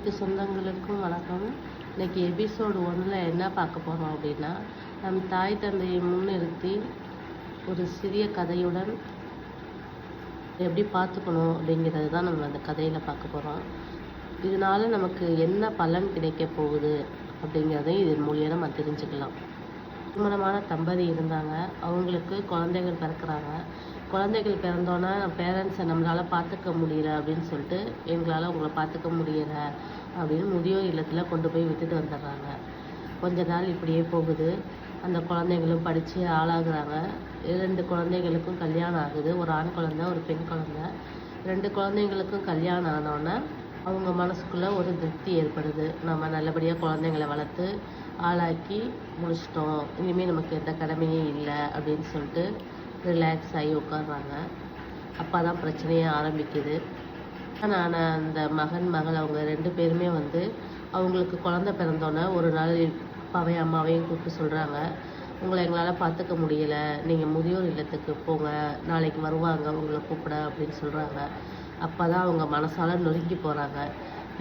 அனைத்து சொந்தங்களுக்கும் வணக்கம். இன்னைக்கு எபிசோடு ஒன்றில் என்ன பார்க்க போகிறோம் அப்படின்னா நம் தாய் தந்தையை முன்னிறுத்தி ஒரு சிறிய கதையுடன் எப்படி பார்த்துக்கணும் அப்படிங்கிறது தான் நம்ம அந்த கதையில் பார்க்க போகிறோம் இதனால் நமக்கு என்ன பலன் கிடைக்க போகுது அப்படிங்கிறதையும் இதன் மூலியம் நம்ம தெரிஞ்சுக்கலாம். திருமணமான தம்பதி இருந்தாங்க. அவங்களுக்கு குழந்தைகள் பிறக்கிறாங்க. குழந்தைகள் பிறந்தோன்னே பேரண்ட்ஸை நம்மளால் பார்த்துக்க முடியல அப்படின்னு சொல்லிட்டு எங்களால் உங்களை பார்த்துக்க முடியல அப்படின்னு முதியோர் இல்லத்தில் கொண்டு போய் விட்டுட்டு வந்துடுறாங்க. கொஞ்ச நாள் இப்படியே போகுது. அந்த குழந்தைங்களும் படித்து ஆளாகிறாங்க. ரெண்டு குழந்தைங்களுக்கும் கல்யாணம் ஆகுது. ஒரு ஆண் குழந்த ஒரு பெண் குழந்த. ரெண்டு குழந்தைங்களுக்கும் கல்யாணம் ஆனோடனே அவங்க மனசுக்குள்ளே ஒரு திருப்தி ஏற்படுது. நம்ம நல்லபடியாக குழந்தைங்கள வளர்த்து ஆளாக்கி முடிச்சிட்டோம். இனிமேல் நமக்கு எந்த கடமையும் இல்லை அப்படின்னு சொல்லிட்டு ரிலாக்ஸ் ஆகி உட்காடுறாங்க அப்போ தான் பிரச்சனையே ஆரம்பிக்குது. நான் அந்த மகன் மகள் அவங்க ரெண்டு பேருமே வந்து அவங்களுக்கு குழந்த பிறந்தோன்னே ஒரு நாள் அப்பாவையும் அம்மாவையும் கூப்பிட்டு சொல்கிறாங்க உங்களை எங்களால் பார்த்துக்க முடியல. நீங்கள் முதியோர் இல்லத்துக்கு போங்க. நாளைக்கு வருவாங்க. உங்களை கூப்பிட அப்படின்னு சொல்கிறாங்க அப்போ தான் அவங்க மனசால் நொறுங்கி போகிறாங்க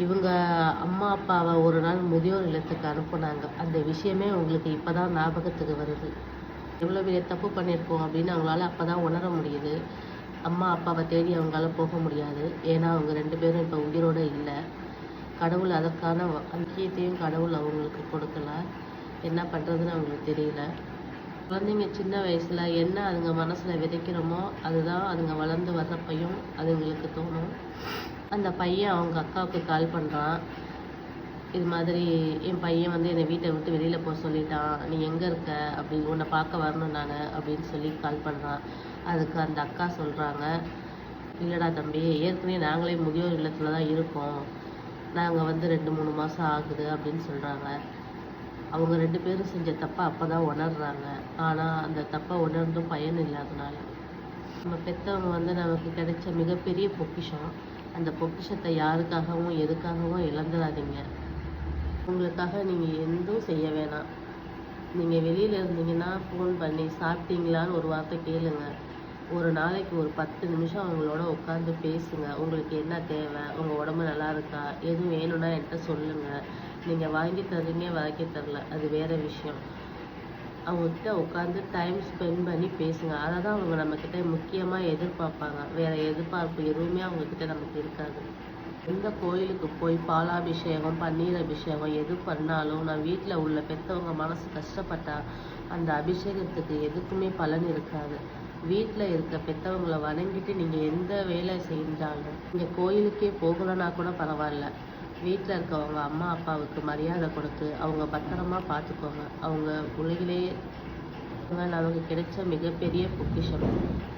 இவங்க அம்மா அப்பாவை ஒரு நாள் முதியோர் இல்லத்துக்கு அனுப்புனாங்க. அந்த விஷயமே உங்களுக்கு இப்போ தான் ஞாபகத்துக்கு வருது. எவ்வளோ பெரிய தப்பு பண்ணியிருக்கோம் அப்படின்னு அவங்களால அப்போ தான் உணர முடியுது. அம்மா அப்பாவை தேடி அவங்களால போக முடியாது. ஏன்னா அவங்க ரெண்டு பேரும் இப்போ உயிரோடு இல்லை. கடவுள் அதற்கான முக்கியத்தையும் கடவுள் அவங்களுக்கு கொடுக்கல. என்ன பண்ணுறதுன்னு அவங்களுக்கு தெரியல. குழந்தைங்க சின்ன வயசில் என்ன அதுங்க மனசில் விதைக்கிறோமோ அதுதான் அதுங்க வளர்ந்து வர்றப்பையும் அதுங்களுக்கு தோணும். அந்த பையன் அவங்க அக்காவுக்கு கால் பண்ணுறான் இது மாதிரி என் பையன் வந்து என்னை வீட்டை விட்டு வெளியில் போக சொல்லிட்டான். நீ எங்கே இருக்க? அப்படி உன்னை பார்க்க வரணும் நான் அப்படின்னு சொல்லி கால் பண்ணுறான் அதுக்கு அந்த அக்கா சொல்கிறாங்க இல்லைடா தம்பி ஏற்கனவே நாங்களே முதியோர் இல்லத்தில் தான் இருக்கோம். நாங்கள் வந்து ரெண்டு மூணு மாதம் ஆகுது அப்படின்னு சொல்கிறாங்க அவங்க ரெண்டு பேரும் செஞ்ச தப்பை அப்போ தான் உணர்றாங்க. ஆனால் அந்த தப்பை உணர்ந்தும் பயன் இல்லாதனால. நம்ம பெற்றவங்க வந்து நமக்கு கிடைச்ச மிகப்பெரிய பொக்கிஷம். அந்த பொக்கிஷத்தை யாருக்காகவும் எதுக்காகவும் இழந்துடாதீங்க உங்களுக்காக நீங்கள் எதுவும் செய்ய வேணாம். நீங்கள் வெளியில் இருந்தீங்கன்னா ஃபோன் பண்ணி சாப்பிட்டீங்களான்னு ஒரு வார்த்தை கேளுங்கள் ஒரு நாளைக்கு ஒரு பத்து நிமிஷம் அவங்களோட உட்காந்து பேசுங்க. உங்களுக்கு என்ன தேவை? உங்கள் உடம்பு நல்லா இருக்கா? எதுவும் வேணும்னா என்கிட்ட சொல்லுங்கள் நீங்கள் வாங்கி தர்றீங்க வாங்கி தரல. அது வேறு விஷயம். அவங்கக்கிட்ட உட்காந்து டைம் ஸ்பெண்ட் பண்ணி பேசுங்க. அதை தான் அவங்க நம்மக்கிட்ட முக்கியமாக எதிர்பார்ப்பாங்க. வேறு எதிர்பார்ப்பு எதுவுமே அவங்கக்கிட்ட நமக்கு இருக்காது. எந்த கோயிலுக்கு போய் பாலாபிஷேகம் பன்னீர் அபிஷேகம் எது பண்ணாலும் நான் வீட்டில் உள்ள பெற்றவங்க மனசு கஷ்டப்பட்டால் அந்த அபிஷேகத்துக்கு எதுக்குமே பலன் இருக்காது. வீட்டில் இருக்க பெற்றவங்களை வணங்கிட்டு நீங்கள் எந்த வேலை செஞ்சாலும் நீங்கள் கோயிலுக்கே போகலன்னா கூட பரவாயில்ல. வீட்டில் இருக்கவங்க அம்மா அப்பாவுக்கு மரியாதை கொடுத்து அவங்க பத்திரமா பார்த்துக்கோங்க அவங்க உலகிலேயே நமக்கு கிடைச்ச மிகப்பெரிய பொக்கிஷம்.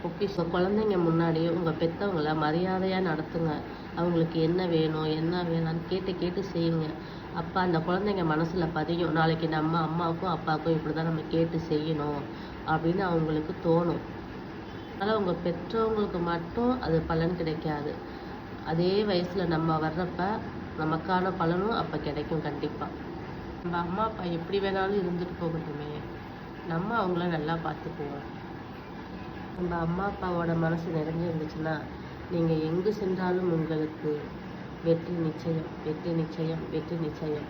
பொக்கிஷம். குழந்தைங்க முன்னாடியே உங்கள் பெற்றவங்களை மரியாதையாக நடத்துங்க. அவங்களுக்கு என்ன வேணும் என்ன வேணாம்னு கேட்டு கேட்டு செய்யுங்க. அப்போ அந்த குழந்தைங்க மனசில் பதியும். நாளைக்கு நம்ம அம்மாவுக்கும் அப்பாவுக்கும் இப்படி தான் நம்ம கேட்டு செய்யணும் அப்படின்னு அவங்களுக்கு தோணும். அதனால் அவங்க பெற்றவங்களுக்கு மட்டும் அது பலன் கிடைக்காது. அதே வயசில் நம்ம வர்றப்ப நமக்கான பலனும் அப்போ கிடைக்கும் கண்டிப்பாக நம்ம அம்மா அப்பா எப்படி வேணாலும் இருந்துட்டு போகட்டுமே. நம்ம அவங்கள நல்லா பார்த்துக்குவோம். நம்ம அம்மா அப்பாவோட மனசு நிறைஞ்சு இருந்துச்சுன்னா நீங்கள் எங்கு சென்றாலும் உங்களுக்கு வெற்றி நிச்சயம் வெற்றி நிச்சயம் வெற்றி நிச்சயம்.